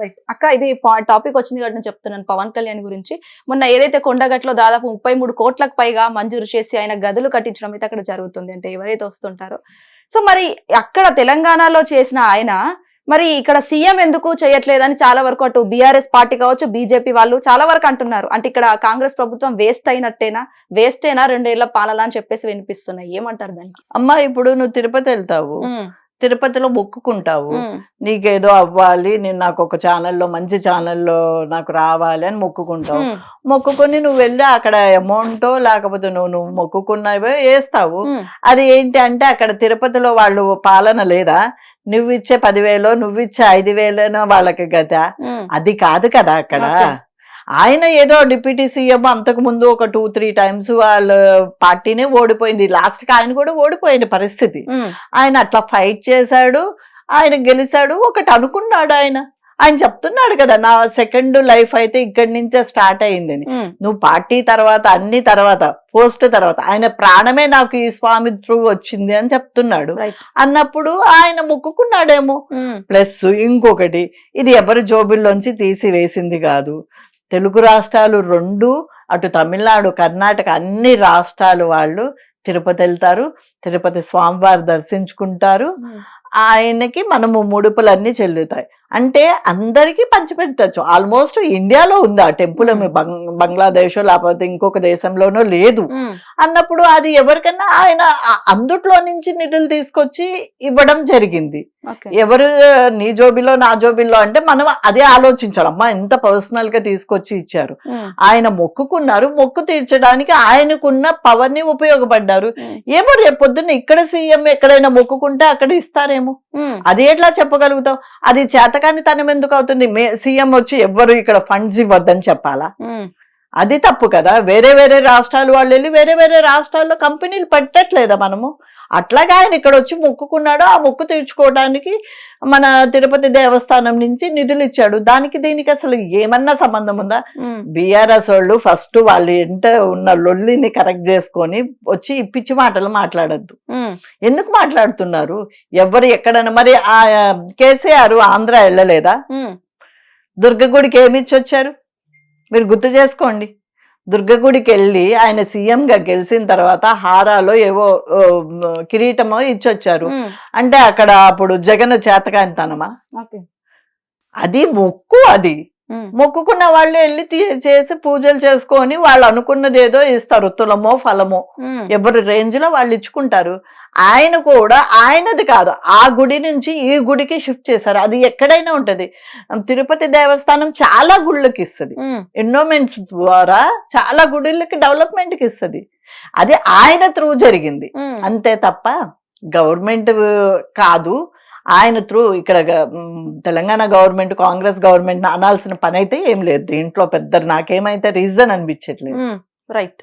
Right అక్క ఇది topic వచ్చింది కాబట్టి నేను చెప్తున్నాను. పవన్ కళ్యాణ్ గురించి. మొన్న ఏదైతే కొండగట్లో దాదాపు ముప్పై మూడు కోట్లకు పైగా మంజూరు చేసి ఆయన గదులు కట్టించడం అయితే అక్కడ జరుగుతుంది అంటే ఎవరైతే వస్తుంటారో. సో మరి అక్కడ తెలంగాణలో చేసిన ఆయన మరి ఇక్కడ సీఎం ఎందుకు చేయట్లేదని చాలా వరకు అటు బీఆర్ఎస్ పార్టీ కావచ్చు బీజేపీ వాళ్ళు చాలా వరకు అంటున్నారు. అంటే ఇక్కడ కాంగ్రెస్ ప్రభుత్వం వేస్ట్ అయినట్టేనా? వేస్టేనా? రెండేళ్ళ పాలన అని చెప్పేసి వినిపిస్తున్నాయి. ఏమంటారు దానికి? అమ్మ ఇప్పుడు నువ్వు తిరుపతి వెళ్తావు. తిరుపతిలో మొక్కుకుంటావు. నీకేదో అవ్వాలి నేను నాకు ఒక ఛానల్లో మంచి ఛానల్లో నాకు రావాలి అని మొక్కుకుంటావు. మొక్కుకొని నువ్వు వెళ్ళి అక్కడ అమౌంట్ లేకపోతే నువ్వు నువ్వు మొక్కుకున్నవే వేస్తావు. అది ఏంటి అంటే అక్కడ తిరుపతిలో వాళ్ళు పాలన లేదా? నువ్వు ఇచ్చే పదివేలో నువ్వు ఇచ్చే ఐదు వేలేనో వాళ్ళకి గత అది కాదు కదా అక్కడ. ఆయన ఏదో డిప్యూటీ సీఎం అంతకు ముందు ఒక టూ త్రీ టైమ్స్ వాళ్ళ పార్టీనే ఓడిపోయింది. లాస్ట్కి ఆయన కూడా ఓడిపోయిన పరిస్థితి. ఆయన అట్లా ఫైట్ చేశాడు ఆయన గెలిచాడు ఒకటి అనుకున్నాడు ఆయన. ఆయన చెప్తున్నాడు కదా నా సెకండ్ లైఫ్ అయితే ఇక్కడి నుంచే స్టార్ట్ అయిందని నువ్వు పార్టీ తర్వాత అన్ని తర్వాత పోస్ట్ తర్వాత ఆయన ప్రాణమే నాకు ఈ స్వామి త్రూ వచ్చింది అని చెప్తున్నాడు. అన్నప్పుడు ఆయన మొక్కుకున్నాడేమో. ప్లస్ ఇంకొకటి ఇది ఎవరి జోబుల్లోంచి తీసివేసింది కాదు. తెలుగు రాష్ట్రాలు రెండు అటు తమిళనాడు కర్ణాటక అన్ని రాష్ట్రాలు వాళ్ళు తిరుపతి వెళ్తారు. తిరుపతి స్వామివారు దర్శించుకుంటారు. ఆయనకి మనము ముడుపులన్నీ చెల్లుతాయి. అంటే అందరికీ పంచిపెట్టచ్చు ఆల్మోస్ట్ ఇండియాలో ఉంది ఆ టెంపుల్ బంగ్- బంగ్లాదేశ్ లేకపోతే ఇంకొక దేశంలోనో లేదు. అన్నప్పుడు అది ఎవరికైనా ఆయన అందుట్లో నుంచి నిధులు తీసుకొచ్చి ఇవ్వడం జరిగింది. ఎవరు నీ జోబిలో నా జోబిలో అంటే మనం అదే ఆలోచించాలి. అమ్మా ఎంత పర్సనల్గా తీసుకొచ్చి ఇచ్చారు. ఆయన మొక్కుకున్నారు. మొక్కు తీర్చడానికి ఆయనకున్న పవర్ని ఉపయోగపడ్డారు ఏమో రేపు పొద్దున్న ఇక్కడ సీఎం ఎక్కడైనా మొక్కుకుంటే అక్కడ ఇస్తారేమో. అది ఎట్లా చెప్పగలుగుతాం? అది కానీ తనం ఎందుకు అవుతుంది? మే సీఎం వచ్చి ఎవ్వరు ఇక్కడ ఫండ్స్ ఇవ్వద్దని చెప్పాలా? అది తప్పు కదా. వేరే వేరే రాష్ట్రాలు వాళ్ళు వెళ్ళి వేరే వేరే రాష్ట్రాల్లో కంపెనీలు పెట్టట్లేదా మనము? అట్లాగా ఆయన ఇక్కడ వచ్చి మొక్కుకున్నాడు. ఆ మొక్కు తీర్చుకోవడానికి మన తిరుపతి దేవస్థానం నుంచి నిధులు ఇచ్చాడు. దానికి దీనికి అసలు ఏమన్నా సంబంధం ఉందా? బీఆర్ఎస్ వాళ్ళు ఫస్ట్ వాళ్ళు ఎంట ఉన్న లొల్లిని కరెక్ట్ చేసుకొని వచ్చి పిచ్చి మాటలు మాట్లాడద్దు. ఎందుకు మాట్లాడుతున్నారు? ఎవరు ఎక్కడైనా మరి ఆ కేసీఆర్ ఆంధ్ర వెళ్ళలేదా? దుర్గగుడికి ఏమి ఇచ్చి వచ్చారు మీరు గుర్తు చేసుకోండి. దుర్గగుడికి వెళ్ళి ఆయన సీఎం గా గెలిచిన తర్వాత హారాలో ఏవో కిరీటమో ఇచ్చొచ్చారు. అంటే అక్కడ అప్పుడు జగన్ చేతకానితనమా? ఓకే. అది మొక్కు అది. మొక్కుకున్న వాళ్ళు వెళ్ళి చేసి పూజలు చేసుకొని వాళ్ళు అనుకున్నది ఏదో ఇస్తారు. తులమో ఫలమో. ఎవరి రేంజ్లో వాళ్ళు ఇచ్చుకుంటారు. ఆయన కూడా ఆయనది కాదు. ఆ గుడి నుంచి ఈ గుడికి షిఫ్ట్ చేశారు. అది ఎక్కడైనా ఉంటది. తిరుపతి దేవస్థానం చాలా గుళ్ళకి ఇస్తుంది ఎన్నోమెంట్స్ ద్వారా చాలా గుడిలకి డెవలప్మెంట్కి ఇస్తుంది అది ఆయన త్రూ జరిగింది. అంతే తప్ప గవర్నమెంట్ కాదు. ఆయన త్రూ ఇక్కడ తెలంగాణ గవర్నమెంట్ కాంగ్రెస్ గవర్నమెంట్ అనాల్సిన పని అయితే ఏం లేదు. దీంట్లో పెద్ద నాకేమైతే రీజన్ అనిపించట్లేదు. రైట్.